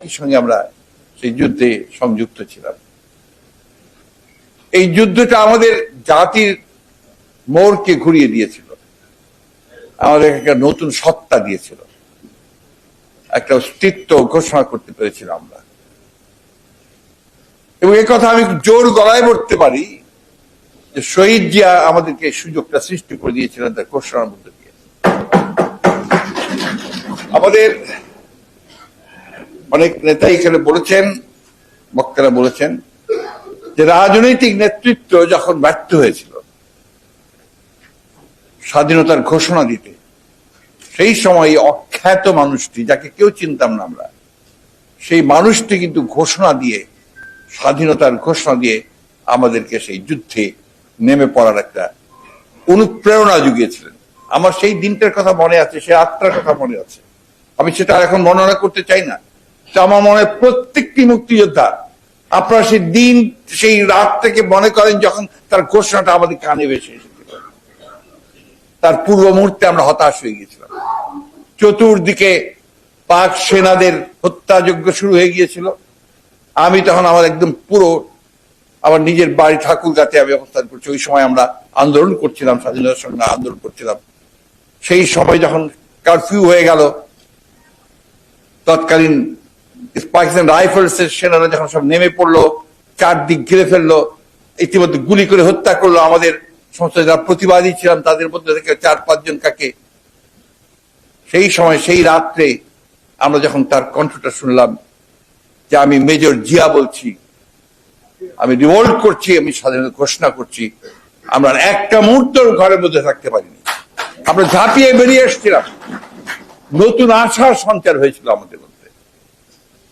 একই সঙ্গে আমরা সেই যুদ্ধে সংযুক্ত ছিলাম। এই যুদ্ধটা আমাদের জাতির মোড়কে ঘুরিয়ে দিয়েছিল। আমাদের একটা নতুন সত্তা দিয়েছিল। একটা অস্তিত্ব ঘোষণা করতে পেরেছিলাম আমরা। এবং এ কথা আমি জোর গলায় বলতে পারি যে শহীদ জিয়া আমাদেরকে সুযোগটা সৃষ্টি করে দিয়েছিলেন তার ঘোষণার মধ্যে দিয়ে। আমাদের অনেক নেতাই এখানে বলেছেন, বক্তারা বলেছেন, যে রাজনৈতিক নেতৃত্ব যখন ব্যর্থ হয়েছিল, স্বাধীনতার ঘোষণা দিতে, সেই সময় অখ্যাত মানুষটি, যাকে কেউ চিনতাম না আমরা, সেই মানুষটি কিন্তু ঘোষণা দিয়ে, স্বাধীনতার ঘোষণা দিয়ে আমাদেরকে সেই যুদ্ধে নেমে পড়ার একটা অনুপ্রেরণা জুগিয়েছিলেন। আমার সেই দিনটার কথা মনে আছে, সেই আত্মার কথা মনে আছে। আমি সেটা এখন বর্ণনা করতে চাই না। আমার মনে প্রত্যেকটি মুক্তিযোদ্ধা, আপনারা সেই দিন, সেই রাত থেকে মনে করেন যখন তার ঘোষণাটা আমাদের কানে ভেসে তার পূর্ব মুহূর্তে আমরা হতাশ হয়ে গেছিলাম চতুর্দিকে পাক সেনাদের হত্যাযজ্ঞ শুরু হয়ে গিয়েছিল। আমি তখন আমার একদম পুরো আমার নিজের বাড়ি ঠাকুরগাতে আমি অবস্থান করছি। ওই সময় আমরা আন্দোলন করছিলাম স্বাধীনতার সঙ্গে আন্দোলন করছিলাম। সেই সময় যখন কারফিউ হয়ে গেল, তৎকালীন পাকিস্তান রাইফেলস এর সেনারা যখন সব নেমে পড়ল, চারদিক ঘিরে ফেলল, ইতিমধ্যে গুলি করে হত্যা করল আমাদের সমস্ত যারা প্রতিবাদী ছিলাম, তাদের মধ্যে থেকে চার, পাঁচজন কাকে? সেই সময়, সেই রাত্রে আমরা যখন তার কণ্ঠটা শুনলাম যে আমি মেজর জিয়া বলছি, আমি রিভোল্ট করছি, আমি স্বাধীনতা ঘোষণা করছি, আমরা একটা মুহূর্ত ঘরের মধ্যে থাকতে পারিনি। আমরা ঝাঁপিয়ে বেরিয়ে এসেছিলাম। নতুন আশার সঞ্চার হয়েছিল আমাদের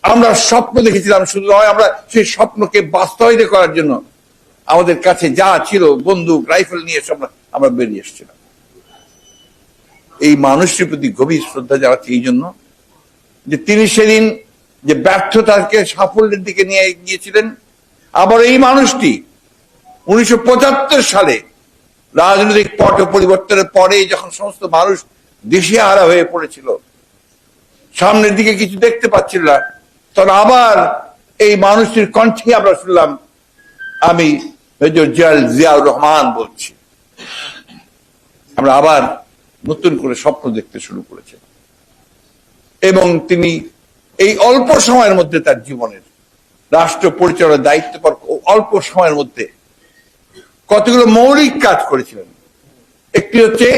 আমরা স্বপ্ন দেখেছিলাম শুধু নয়, আমরা সেই স্বপ্নকে বাস্তবায়িত করার জন্য আমাদের কাছে যা ছিল, বন্দুক, রাইফেল নিয়ে সব আমরা- বেরিয়ে এসেছিলাম। এই মানুষটির প্রতি গভীর শ্রদ্ধা জানাচ্ছি এই জন্য যে তিনি সেদিন যে ব্যর্থতাকে, সাফল্যের দিকে নিয়ে গিয়েছিলেন আবার এই মানুষটি উনিশশো পঁচাত্তর সালে রাজনৈতিক পট পরিবর্তনের পরে যখন সমস্ত মানুষ দেশে দিশেহারা হয়ে পড়েছিল, সামনের দিকে কিছু দেখতে পাচ্ছিল না তখন আবার এই মানুষটির কণ্ঠে আমরা শুনলাম, আমি জিয়াল জিয়াউর রহমান বলছি। আমরা আবার নতুন করে স্বপ্ন দেখতে শুরু করেছি। এবং তিনি এই অল্প সময়ের মধ্যে তার জীবনের রাষ্ট্র পরিচালনার দায়িত্ব অল্প সময়ের মধ্যে কতগুলো মৌলিক কাজ করেছিলেন। একটি হচ্ছে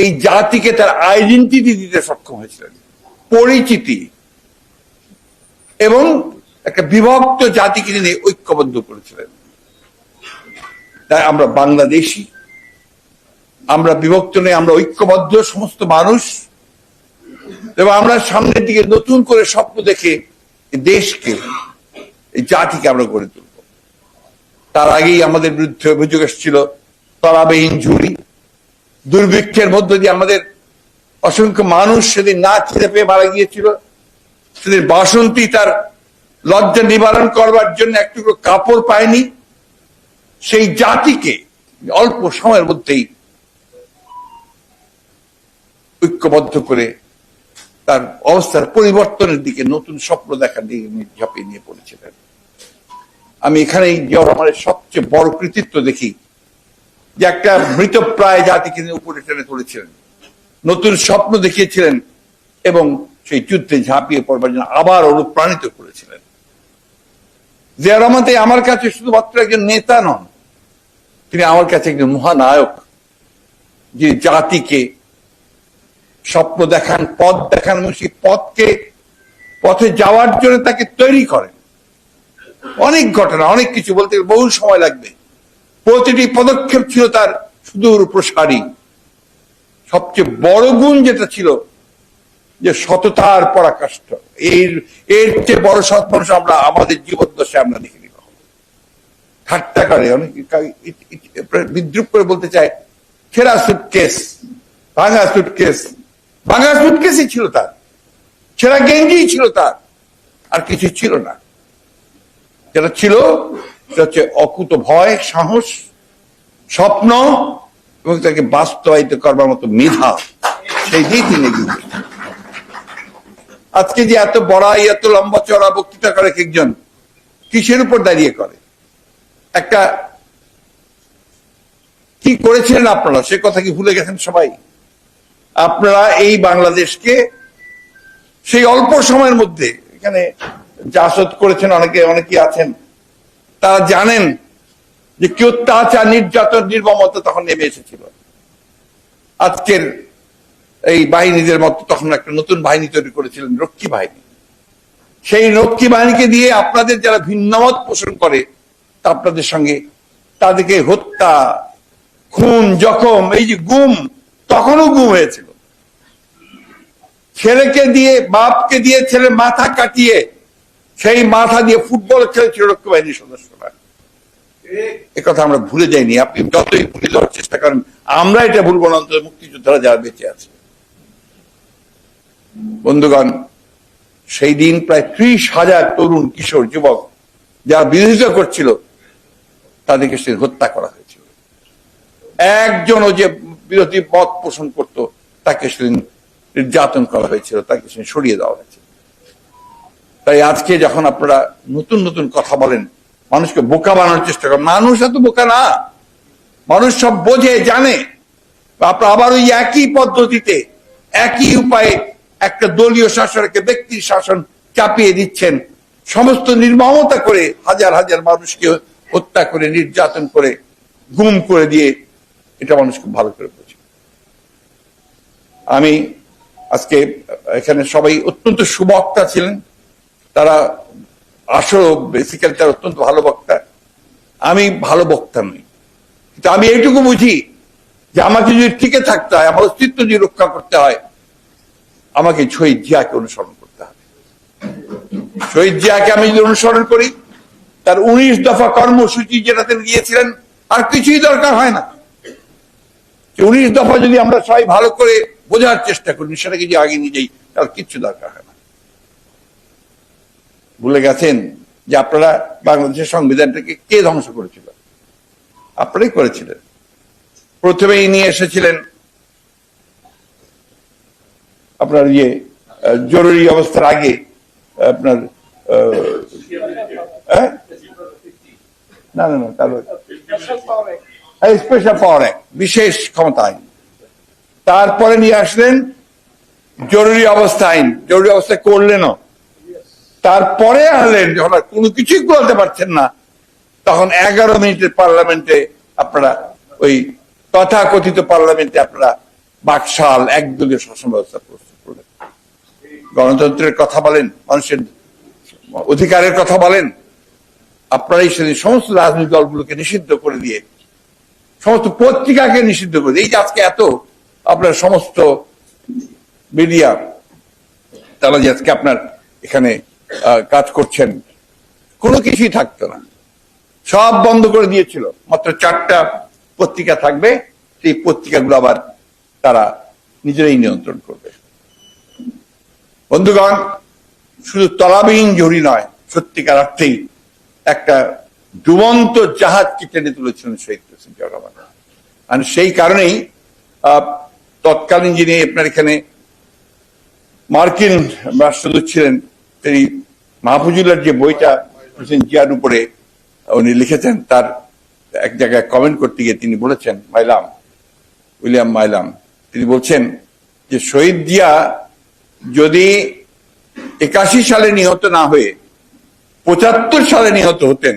এই জাতিকে তার আইডেন্টিটি দিতে সক্ষম হয়েছিলেন। পরিচিতি এবং একটা বিভক্ত জাতিকে তিনি ঐক্যবদ্ধ করেছিলেন। তাই আমরা বাংলাদেশি, আমরা বিভক্ত নেই, আমরা ঐক্যবদ্ধ সমস্ত মানুষ। এবং আমরা সামনের দিকে নতুন করে স্বপ্ন দেখে দেশকে, এই জাতিকে আমরা গড়ে তুলব। তার আগেই আমাদের বিরুদ্ধে অভিযোগ এসেছিল, তলাবিহীন ঝুড়ি। দুর্ভিক্ষের মধ্য দিয়ে আমাদের অসংখ্য মানুষ সেদিন না খিদে পেয়ে মারা গিয়েছিল। বাসন্তী তার লজ্জা নিবারণ করবার জন্য একটু কাপড় পায়নি। সেই জাতিকে অল্প সময়ের মধ্যেই ঐক্যবদ্ধ করে তার অবস্থার পরিবর্তনের দিকে নতুন স্বপ্ন দেখার দিকে ঝাঁপিয়ে নিয়ে পড়েছিলেন। আমি এখানেই আমার সবচেয়ে বড় কৃতিত্ব দেখি, যে একটা মৃতপ্রায় জাতিকে তিনি উপরে টেনে তুলেছিলেন। নতুন স্বপ্ন দেখিয়েছিলেন এবং সেই যুদ্ধে ঝাঁপিয়ে পড়বার জন্য আবার অনুপ্রাণিত করেছিলেন। জিয়া রহমান আমার কাছে শুধুমাত্র একজন নেতা নন, তিনি আমার কাছে একজন মহানায়ক যে জাতিকে স্বপ্ন দেখান, পথ দেখান এবং সেই পথকে, পথে যাওয়ার জন্য তাকে তৈরি করেন। অনেক ঘটনা, অনেক কিছু বলতে বহু সময় লাগবে। প্রতিটি পদক্ষেপ ছিল তার সুদূর প্রসারী সবচেয়ে বড় গুণ যেটা ছিল যে সততার পরাকাষ্ঠ। এর এর চেয়ে বড় সৎ মানুষ আমরা, আমাদের জীবদ্দশায় আমরা দেখিনি। ঠাট্টা করে অনেক বিদ্রুপ করে বলতে চায় ছেঁড়া সুটকেস ভাঙা সুটকেস ভাঙা সুটকেসই ছিল তার। ছেঁড়া গেঞ্জি ছিল তার। আর কিছু ছিল না। যেটা ছিল, সেটা হচ্ছে অকুত ভয়, সাহস, স্বপ্ন, এবং তাকে বাস্তবায়িত করবার মতো মেধা। সেই দিয়ে তিনি। আজকে যে এত বড়াই এত লম্বা চড়া বক্তৃতা করে একজন, কিসের উপর দাঁড়িয়ে করে? একটা, কি করেছিলেন আপনারা? সে কথা কি ভুলে গেছেন সবাই? আপনারা এই বাংলাদেশকে সেই অল্প সময়ের মধ্যে, এখানে জাসদ করেছেন, অনেকে অনেকে আছেন, তারা জানেন যে কি অত্যাচার, নির্যাতন, নির্মমতা তখন নেমে এসেছিল। আজকের এই বাহিনীদের মতো তখন একটা নতুন বাহিনী তৈরি করেছিলেন, রক্ষী বাহিনী। সেই রক্ষী বাহিনীকে দিয়ে আপনাদের যারা ভিন্নমত পোষণ করে, তা আপনাদের সঙ্গে তাদেরকে হত্যা, খুন, জখম, এই যে গুম, তখনও গুম হয়েছিল। ছেলেকে দিয়ে, বাপকে দিয়ে ছেলে মাথা কাটিয়ে, সেই মাথা দিয়ে ফুটবল খেলেছিল রক্ষী বাহিনীর সদস্যরা। এ কথা আমরা ভুলে যাইনি, আপনি যতই ভুলে যাওয়ার চেষ্টা করেন, আমরা এটা ভুলবো না, অন্তত মুক্তিযোদ্ধারা যারা বেঁচে আছে। বন্ধুগণ, সেই দিন প্রায় ত্রিশ হাজার তরুণ কিশোর যুবক যারা বিরোধিতা করছিল, তাদেরকে সে হত্যা করা হয়েছিল। একজনও যে বিরোধী মত পোষণ করত, তাকে সেদিন নির্যাতন করা হয়েছিল, তাকে সেদিন সরিয়ে দেওয়া হয়েছিল। তাই আজকে যখন আপনারা নতুন নতুন কথা বলেন, মানুষকে বোকা বানানোর চেষ্টা করেন, মানুষ এত বোকা না, মানুষ সব বোঝে, জানে। আপনারা আবার ওই একই পদ্ধতিতে, একই উপায়ে একটা দলীয় শাসনকে ব্যক্তির শাসন চাপিয়ে দিচ্ছেন। সমস্ত নির্মমতা করে হাজার হাজার মানুষকে হত্যা করে, নির্যাতন করে, গুম করে দিয়ে এটা মানুষ খুব ভালো করে বোঝে। আমি আজকে এখানে সবাই অত্যন্ত সুবক্তা ছিলেন। তারা আসল বেসিক্যালি তারা অত্যন্ত ভালো বক্তা। আমি ভালো বক্তা নই। কিন্তু আমি এইটুকু বুঝি যে আমাকে যদি টিকে থাকতে হয়, আমার অস্তিত্ব যদি রক্ষা করতে হয় আমাকে শহীদ জিয়াকে অনুসরণ করতে হবে। শহীদ জিয়াকে আমি যদি অনুসরণ করি, তার উনিশ দফা কর্মসূচি যেটা গিয়েছিলেন, আর কিছুই দরকার হয় না। উনিশ দফা যদি আমরা সবাই ভালো করে বোঝার চেষ্টা করি, সেটাকে যদি আগে নিয়ে যাই তাহলে কিচ্ছু দরকার হয় না। ভুলে গেছেন যে আপনারা বাংলাদেশের সংবিধানটাকে কে ধ্বংস করেছিল? আপনারাই করেছিলেন। প্রথমেই নিয়ে এসেছিলেন আপনার ইয়ে জরুরি অবস্থার আগে আপনার হ্যাঁ? না না না স্পেশাল পাওয়ার বিশেষ ক্ষমতা আইন। তারপরে নিয়ে আসলেন জরুরি অবস্থা আইন। জরুরি অবস্থা করলেনও। তারপরে আনলেন যখন আর কোনো কিছুই করতে পারছেন না, তখন এগারো মিনিটের পার্লামেন্টে আপনারা ওই তথাকথিত পার্লামেন্টে আপনারা বাকশাল, একদলীয় শাসন ব্যবস্থা করলেন গণতন্ত্রের কথা বলেন, মানুষের অধিকারের কথা বলেন আপনারাই সেদিন সমস্ত রাজনৈতিক দলগুলোকে নিষিদ্ধ করে দিয়ে, সমস্ত পত্রিকাকে নিষিদ্ধ করে এই যে আজকে এত আপনার সমস্ত মিডিয়া, তারা যে আজকে আপনার এখানে কাজ করছেন, কোনো কিছুই থাকতো না। সব বন্ধ করে দিয়েছিল, মাত্র চারটা পত্রিকা থাকবে, সেই পত্রিকাগুলো আবার তারা নিজেরাই নিয়ন্ত্রণ করবে। বন্ধুগণ, শুধু তলাবিহীন জড়ি নয়, সত্যিকার অর্থেই একটা ডুবন্ত জাহাজকে টেনে তুলেছিলেন শহীদ জিয়াউর রহমান। আর সেই কারণেই তৎকালীন যিনি আপনার এখানে মার্কিন রাষ্ট্রদূত ছিলেন, তিনি মাহফুজুল্লার যে বইটা প্রেসিডেন্ট জিয়ার উপরে উনি লিখেছেন, তার এক জায়গায় কমেন্ট করতে গিয়ে তিনি বলেছেন, মাইলাম, উইলিয়াম মাইলাম, তিনি বলছেন যে শহীদ জিয়া যদি একাশি সালে নিহত না হয়ে পঁচাত্তর সালে নিহত হতেন,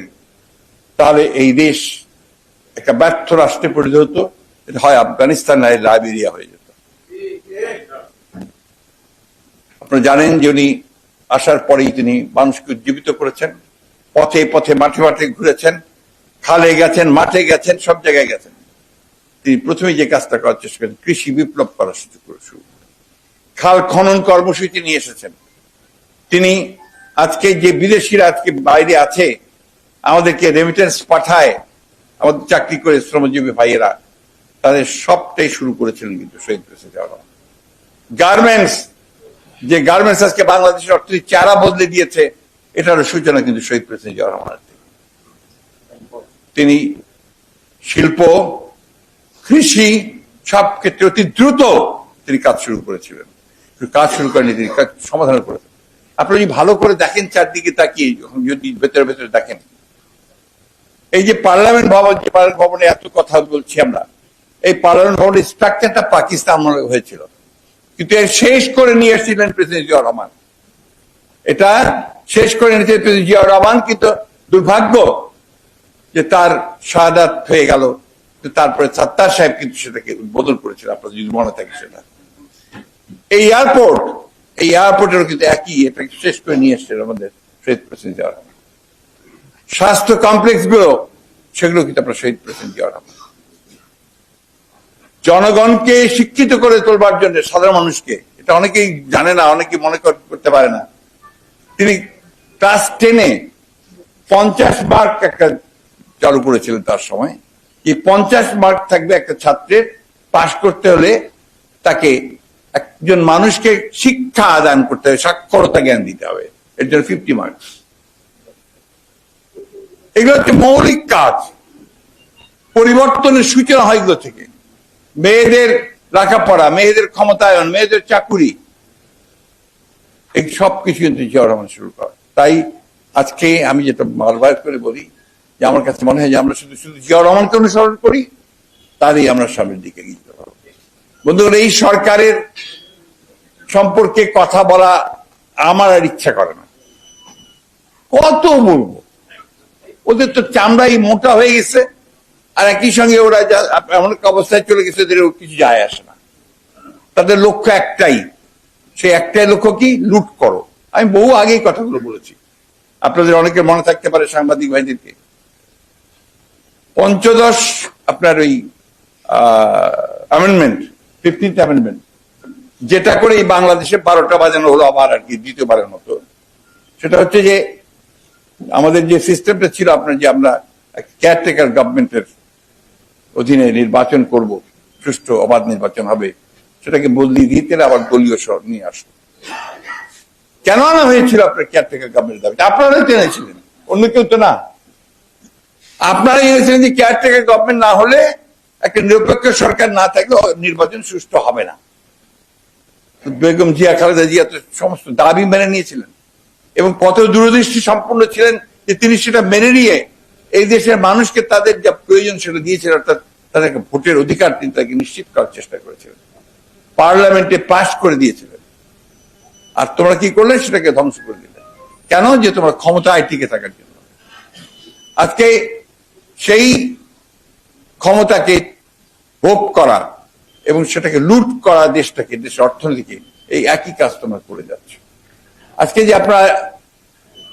তাহলে এই দেশ একটা ব্যর্থ রাষ্ট্রে পরিণত হতো। হয় আফগানিস্তান নয় লাইবেরিয়া হয়ে যেত। আপনারা জানেন যে উনি আসার পরেই তিনি মানুষকে উজ্জীবিত করেছেন, পথে পথে মাঠে মাঠে ঘুরেছেন, খালে গেছেন, মাঠে গেছেন, সব জায়গায় গেছেন। তিনি প্রথমে যে কাজটা করার চেষ্টা করেন, কৃষি বিপ্লব করার শুরু করে শুরু খাল খনন কর্মসূচি নিয়ে এসেছেন। তিনি আজকে যে বিদেশিরা আজকে বাইরে আছে, আমাদেরকে রেমিটেন্স পাঠায়, আমাদের চাকরি করে শ্রমজীবী ভাইয়েরা, তাদের সবটাই শুরু করেছিলেন কিন্তু শহীদ প্রেসিডেন্ট গার্মেন্টস যে গার্মেন্টস আজকে বাংলাদেশের অর্থনীতি চারা বদলে দিয়েছে এটারও সূচনা কিন্তু শহীদ প্রেসিডেন্ট জিয়া। তিনি শিল্প, কৃষি সব ক্ষেত্রে অতি দ্রুত তিনি কাজ শুরু করেছিলেন। কাজ শুরু করেনি তিনি কাজ সমাধান করেছেন আপনি যদি ভালো করে দেখেন চারদিকে তাকিয়ে যখন যদি ভেতরে ভেতরে দেখেন। এই যে পার্লামেন্ট ভবন, যে পার্লামেন্ট ভবনে এত কথা বলছি আমরা, এই পার্লামেন্ট ভবনের স্ট্রাকচারটা পাকিস্তান হয়েছিল। কিন্তু এর শেষ করে নিয়ে এসেছিলেন প্রেসিডেন্ট জিয়া রহমান। এটা শেষ করে নিতে প্রেসিডেন্ট জিয়া রহমান, কিন্তু দুর্ভাগ্য যে তার শাহাদাত হয়ে গেল তারপরে সাত্তার সাহেব কিন্তু সেটাকে উদ্বোধন করেছিল আপনার যদি মনে থাকে সেটা। এই এয়ারপোর্ট এই এয়ারপোর্টেরও কিন্তু একই, এটা শেষ করে নিয়ে এসছে আমাদের শহীদ প্রেসিডেন্ট জিয়া রহমান স্বাস্থ্য কমপ্লেক্সগুলো সেগুলো কিন্তু আপনার শহীদ প্রেসিডেন্ট জিয়া রহমান জনগণকে শিক্ষিত করে তোলবার জন্য সাধারণ মানুষকে, এটা অনেকেই জানে না অনেকেই মনে করতে পারে না। তিনি ক্লাস টেনে পঞ্চাশ মার্ক একটা চালু করেছিলেন তার সময়। এই পঞ্চাশ মার্ক থাকবে একটা ছাত্রের, পাশ করতে হলে তাকে একজন মানুষকে শিক্ষা আদান করতে হবে, সাক্ষরতা জ্ঞান দিতে হবে। এর জন্য ফিফটি মার্কস এগুলো হচ্ছে মৌলিক কাজ। পরিবর্তনের সূচনা হয় এগুলো থেকে। মেয়েদের লেখাপড়া, মেয়েদের ক্ষমতায়ন, মেয়েদের চাকুরি। এই সব কিছু কিন্তু রহমান শুরু করা তাই আজকে আমি যেটা বারবার করে বলি, যে আমার কাছে মনে হয় যে আমরা শুধু শুধু জিয়া রহমানকে অনুসরণ করি, তারই আমরা সামনের দিকে পারব বন্ধুগণ, এই সরকারের সম্পর্কে কথা বলা আমার আর ইচ্ছা করে না। কত বলব? ওদের তো চামড়াই মোটা হয়ে গেছে, আর একই সঙ্গে ওরা এমন একটা অবস্থায় চলে গেছে ওদের কিছু যায় আসে না। তাদের লক্ষ্য একটাই, সে একটাই লক্ষ্য কি? লুট করো। আমি বহু আগেই কথাগুলো বলেছি। আপনাদের অনেকের মনে থাকতে পারে সাংবাদিক ভাইদেরকে। পঞ্চদশ আপনার ওই অ্যামেন্ডমেন্ট ফিফটিন্থ অ্যামেন্ডমেন্ট যেটা করে এই বাংলাদেশে বারোটা বাজানো হলো আবার আর কি, দ্বিতীয়বারের মতো। সেটা হচ্ছে যে, আমাদের যে সিস্টেমটা ছিল আপনার যে আমরা কেয়ারটেকার গভর্নমেন্টের অধীনে নির্বাচন করব, সুষ্ঠু অবাধ নির্বাচন হবে, সেটাকে বদলি দিতে আবার দলীয় শহর নিয়ে আসলো কেন আনা হয়েছিল আপনার কেয়ারটেকার গভর্নমেন্টের দাবিতে আপনারাই তো এনেছিলেন, অন্য কেউ তো না। আপনারাই এনেছিলেন যে কেয়ারটেকার গভর্নমেন্ট না হলে একটা নিরপেক্ষ সরকার না থাকলে নির্বাচন সুষ্ঠু হবে না। বেগম জিয়া, খালেদা জিয়া তো সমস্ত দাবি মেনে নিয়েছিলেন এবং কত দূরদৃষ্টি সম্পন্ন ছিলেন যে তিনি সেটা মেনে নিয়ে এই দেশের মানুষকে তাদের যা প্রয়োজন সেটা দিয়েছিলেন, অর্থাৎ তাদেরকে ভোটের অধিকার তিনি তাকে নিশ্চিত করার চেষ্টা করেছিলেন। পার্লামেন্টে পাশ করে দিয়েছিলেন। আর তোমরা কি করলে? সেটাকে ধ্বংস করে দিলে কেন? যে তোমরা ক্ষমতায় টিকে থাকার জন্য। আজকে সেই ক্ষমতাকে ভোগ করা এবং সেটাকে লুট করা দেশটাকে, দেশের অর্থনীতিকে, এই একই কাজ তোমরা করে যাচ্ছ। আজকে যে আপনার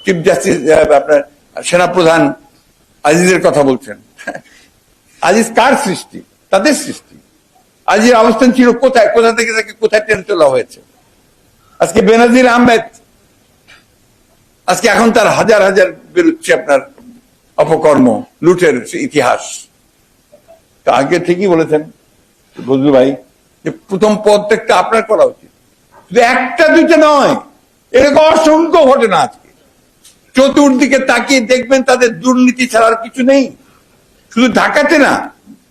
চিফ জাস্টিস আপনার সেনাপ্রধান আজিজের কথা বলছেন, আজিজ কার সৃষ্টি? তাদের সৃষ্টি। আজির অবস্থান ছিল কোথায়? কোথা থেকে তাকে কোথায় টেনে তোলা হয়েছে? আজকে বেনাজির আহমেদ, আজকে এখন তার হাজার হাজার বেরোচ্ছে আপনার অপকর্ম, লুটের ইতিহাস। তা আগে ঠিকই বলেছেন বজলু ভাই যে প্রথম প্রত্যেকটা আপনার করা উচিত। শুধু একটা দুইটা নয়, এরকম অসংখ্য ঘটনা আজকে চতুর্দিকে তাকিয়ে দেখবেন তাদের দুর্নীতি ছাড়ার কিছু নেই। শুধু ঢাকাতে না,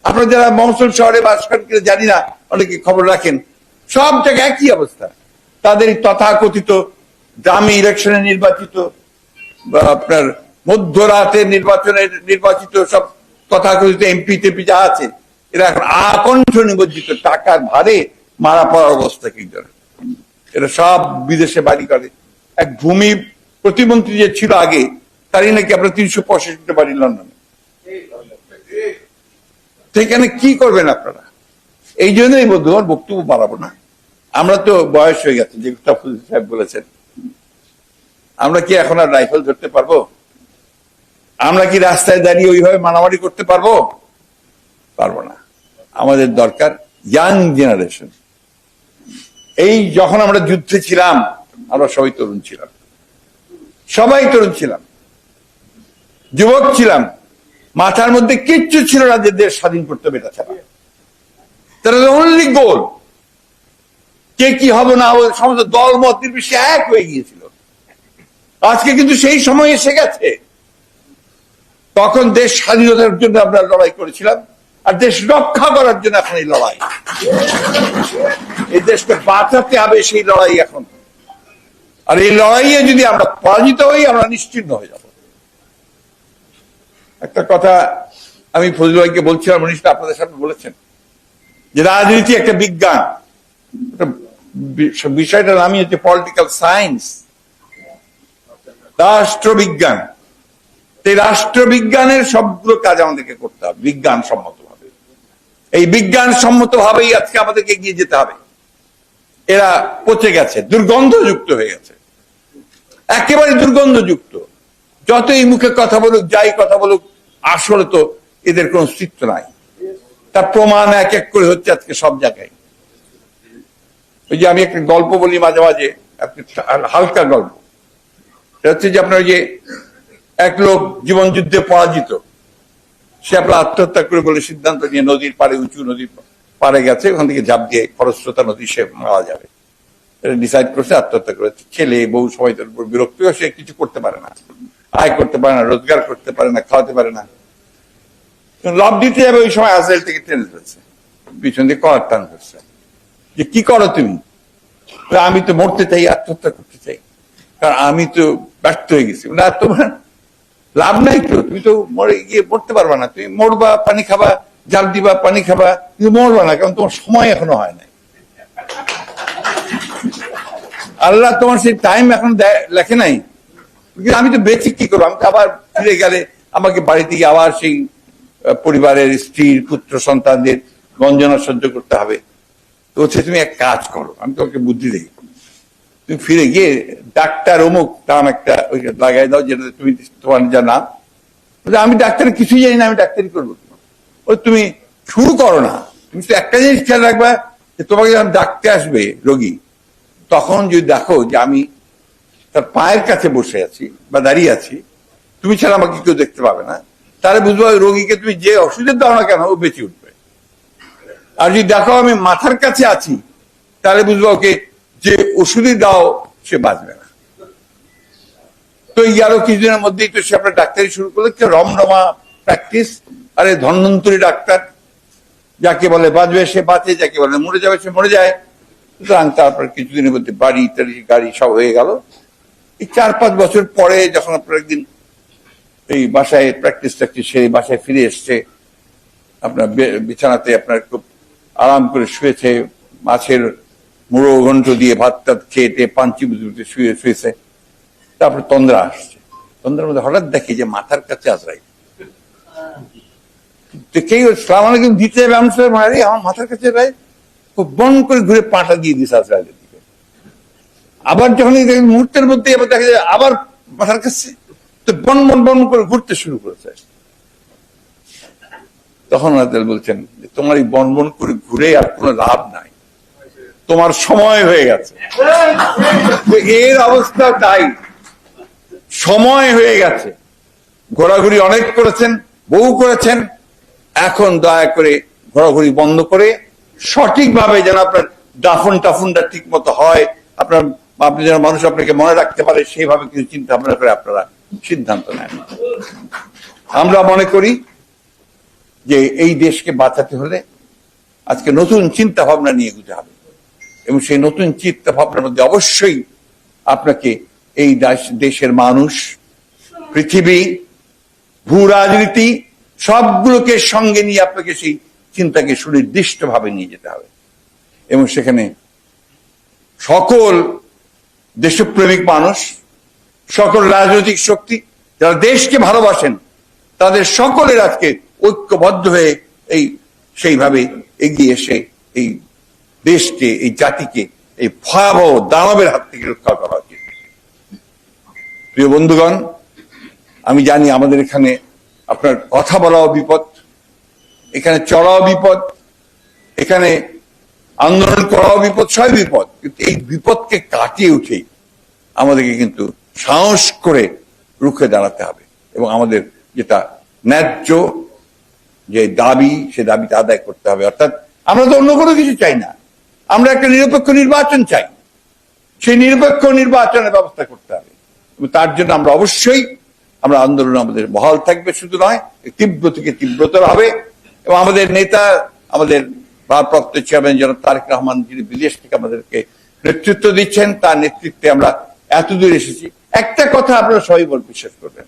আপনারা যারা মহসুল শহরে বাস করেন জানি না, অনেকে খবর রাখেন। সব জায়গায় একই অবস্থা। তাদের তথাকথিত দামি ইলেকশনে নির্বাচিত বা আপনার মধ্যরাতে নির্বাচনের নির্বাচিত সব তথাকথিত এমপি টেপি যা আছে, এরা এখন আকণ্ঠ নিবজ্জিত টাকার ভারে মারা পড়ার অবস্থা কি করে? এরা সব বিদেশে বাড়ি করে। এক ভূমি প্রতিমন্ত্রী যে ছিল আগে, তারই নাকি আপনার তিনশো পঁয়ষট্টি বাড়ি লন্ডনে। সেখানে কি করবেন আপনারা? এই জন্যই বন্ধু, আমার বক্তব্য বাড়াবো না। আমরা তো বয়স হয়ে গেছে যে সাহেব বলেছেন। আমরা কি এখন আর রাইফেল ধরতে পারব? আমরা কি রাস্তায় দাঁড়িয়ে ওইভাবে মারামারি করতে পারব? পারব না। আমাদের দরকার ইয়াং জেনারেশন এই যখন আমরা যুদ্ধে ছিলাম, আমরা সবাই তরুণ ছিলাম। সবাই তরুণ ছিলাম। যুবক ছিলাম। মাথার মধ্যে কিচ্ছু ছিল না যে দেশ স্বাধীন করতে হবে, এটা ছাড়া। তারা অনলি গোল কে কি হবে না হবে, সমস্ত দল মত নির্বিশেষে এক হয়ে গিয়েছিল। আজকে কিন্তু সেই সময় এসে গেছে। তখন দেশ স্বাধীনতার জন্য আমরা লড়াই করেছিলাম, আর দেশ রক্ষা করার জন্য এখন এই লড়াই। এই দেশকে বাঁচাতে হবে সেই লড়াই এখন। আর এই লড়াইয়ে যদি আমরা পরাজিত হই, আমরা নিশ্চিন্ন হয়ে যাব। একটা কথা আমি ফজল ভাইকে বলছিলাম, উনি সেটা আপনাদের সামনে বলেছেন, যে রাজনীতি একটা বিজ্ঞান। বিষয়টার নামই হচ্ছে পলিটিক্যাল সায়েন্স রাষ্ট্রবিজ্ঞান। এই রাষ্ট্রবিজ্ঞানের সবগুলো কাজ আমাদেরকে করতে হবে বিজ্ঞান সম্মত ভাবে এই বিজ্ঞান সম্মত ভাবেই আজকে আমাদেরকে এগিয়ে যেতে হবে। এরা পচে গেছে, দুর্গন্ধযুক্ত হয়ে গেছে। একেবারে দুর্গন্ধযুক্ত। যতই মুখে কথা বলুক, যাই কথা বলুক, আসলে তো এদের কোনো অস্তিত্ব নাই। তার প্রমাণ এক এক করে হচ্ছে আজকে সব জায়গায়। ওই যে আমি একটা গল্প বলি মাঝে মাঝে হালকা গল্প। হচ্ছে যে আপনার ওই যে এক লোক জীবন যুদ্ধে পরাজিত। সে আপনার আত্মহত্যা করে বলে সিদ্ধান্ত নিয়ে নদীর পাড়ে, উঁচু নদীর পাড়ে গেছে, ওখান থেকে ঝাঁপ দিয়ে খরস্রোতা নদী সে মারা যাবে। ডিসাইড করছে আত্মহত্যা করেছে ছেলে, বউ সবাই তার উপর বিরক্ত সে কিছু করতে পারে না। আয় করতে পারে না, রোজগার করতে পারে না, খাওয়াতে পারে না। লাভ দিতে যাবে ওই সময় আজরাইল থেকে টেনে ধরছে। পিছন দিয়ে করার টান ধরছে। যে কি করো তুমি? আমি তো মরতে চাই, আত্মহত্যা করতে চাই। কারণ আমি তো ব্যর্থ হয়ে গেছি। না তোমার লাভ নাই তো, তুমি তো মরে গিয়ে মরতে পারবা না। তুমি মরবা, পানি খাবা, জাল দিবা, পানি খাবা কিন্তু মরবা না, কারণ তোমার সময় এখনও হয় নাই। আল্লাহ তোমার সেই টাইম এখন লেখে নাই। আমি তো বেঁচে কি করব? আমি তো আবার ফিরে গেলে আমাকে বাড়ি থেকে আবার সেই পরিবারের স্ত্রীর, পুত্র, সন্তানদের গঞ্জনা সহ্য করতে হবে। তো হচ্ছে তুমি এক কাজ করো, আমি তোমাকে বুদ্ধি দিই। তুমি ফিরে গিয়ে ডাক্তার অমুক নাম একটা ওই লাগাই দাও যেটা তুমি তোমার নাম। আমি ডাক্তার কিছুই জানি না, আমি ডাক্তারি করব ও তুমি শুরু করো না। তুমি তো একটা জিনিস খেয়াল রাখবা যে তোমাকে যখন ডাকতে আসবে রোগী, তখন যদি দেখো যে আমি তার পায়ের কাছে বসে আছি বা দাঁড়িয়ে আছি, তুমি ছাড়া আমাকে কেউ দেখতে পাবে না, তাহলে বুঝব রোগীকে তুমি যে ওষুধের দাও না কেন, ও বেঁচে উঠবে। আর যদি দেখো আমি মাথার কাছে আছি, তাহলে বুঝব ওকে যে ওষুধই দাও, সে বাঁচবে না। তো এই আরও কিছুদিনের মধ্যেই তো সে আপনার ডাক্তারি শুরু করল কি রমরমা প্র্যাকটিস আরে ধন্বন্তরী ডাক্তার, যাকে বলে বাঁচবে, সে বাঁচে, যাকে বলে মরে যাবে, সে মরে যায়। সুতরাং তারপর কিছুদিনের মধ্যে বাড়ি, ইত্যাদি, গাড়ি সব হয়ে গেল। এই চার পাঁচ বছর পরে যখন আপনার একদিন এই বাসায় প্র্যাকটিস ট্যাকটিস সেই বাসায় ফিরে এসছে, আপনার বিছানাতে আপনার খুব আরাম করে শুয়েছে, মাছের মুড়ো ঘন্ট দিয়ে ভাত টাত খেয়ে টেয়ে পাঞ্চি বুঝতে শুয়ে শুয়েছে। তারপর তন্দ্রা আসছে। তন্দ্রার মধ্যে হঠাৎ দেখি যে মাথার কাছে আজরাই দেখেই সালাম আলাইকুম দিতে যাবে আমি মারি আমার মাথার কাছে বন করে ঘুরে পাটা দিয়ে আজরাইলের দিকে। আবার যখন মুহূর্তের মধ্যে দেখা যায় আবার মাথার কাছে। তো বন বন বন করে ঘুরতে শুরু করেছে। তখন আজরাইল বলছেন তোমার এই বন বন করে ঘুরে আর কোনো লাভ নাই। তোমার সময় হয়ে গেছে। এর অবস্থা তাই। সময় হয়ে গেছে। ঘোরাঘুরি অনেক করেছেন, বহু করেছেন। এখন দয়া করে ঘোরাঘুরি বন্ধ করে সঠিকভাবে যেন আপনার দাফন টাফনটা ঠিক মতো হয়, আপনার আপনি যেন মানুষ আপনাকে মনে রাখতে পারে, সেইভাবে কিছু চিন্তা ভাবনা করে আপনারা সিদ্ধান্ত নেন। আমরা মনে করি যে এই দেশকে বাঁচাতে হলে আজকে নতুন চিন্তা ভাবনা নিয়ে এগুতে হবে। এবং সেই নতুন চিন্তা ভাবনার মধ্যে অবশ্যই আপনাকে এই দেশের মানুষ, পৃথিবী, ভূ রাজনীতি সবগুলোকে সঙ্গে নিয়ে আপনাকে সেই চিন্তাকে সুনির্দিষ্ট ভাবে নিয়ে যেতে হবে। এবং সেখানে সকল দেশপ্রেমিক মানুষ, সকল রাজনৈতিক শক্তি যারা দেশকে ভালোবাসেন, তাদের সকলের আজকে ঐক্যবদ্ধ হয়ে এই সেইভাবে এগিয়ে এসে এই দেশকে, এই জাতিকে, এই ভয়াবহ দানবের হাত থেকে রক্ষা করা উচিত প্রিয় বন্ধুগণ, আমি জানি আমাদের এখানে আপনার কথা বলাও বিপদ, এখানে চলাও বিপদ, এখানে আন্দোলন করাও বিপদ, সবই বিপদ। কিন্তু এই বিপদকে কাটিয়ে উঠেই আমাদেরকে কিন্তু সাহস করে রুখে দাঁড়াতে হবে এবং আমাদের যেটা ন্যায্য যে দাবি, সে দাবিটা আদায় করতে হবে। অর্থাৎ আমরা তো অন্য কোনো কিছু চাই না। আমরা একটা নিরপেক্ষ নির্বাচন চাই। সেই নিরপেক্ষ নির্বাচনের ব্যবস্থা করতে হবে। তার জন্য আমরা অবশ্যই, আমরা আন্দোলন আমাদের বহাল থাকবে শুধু নয় তীব্র থেকে তীব্রতর হবে। এবং আমাদের নেতা, আমাদের ভারপ্রাপ্ত চেয়ারম্যান যেন তারেক রহমান, যিনি বিদেশ থেকে আমাদেরকে নেতৃত্ব দিচ্ছেন, তার নেতৃত্বে আমরা এতদূর এসেছি। একটা কথা আপনারা সবাই বল, বিশ্বাস করবেন।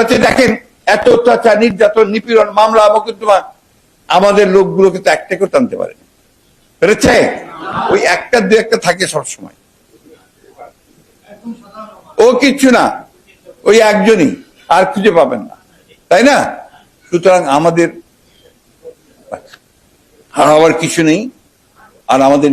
হচ্ছে, দেখেন, এত অত্যাচার, নির্যাতন, নিপীড়ন, মামলা, মকদ্দমা, আমাদের লোকগুলোকে তো একটা করে টানতে পারে পেরেছে? ওই একটা, দু একটা থাকে সবসময়। ও কিচ্ছু না, ওই একজনই, আর খুঁজে পাবেন না। তাই না? সুতরাং আমাদের হারাবার কিছু নেই, আর আমাদের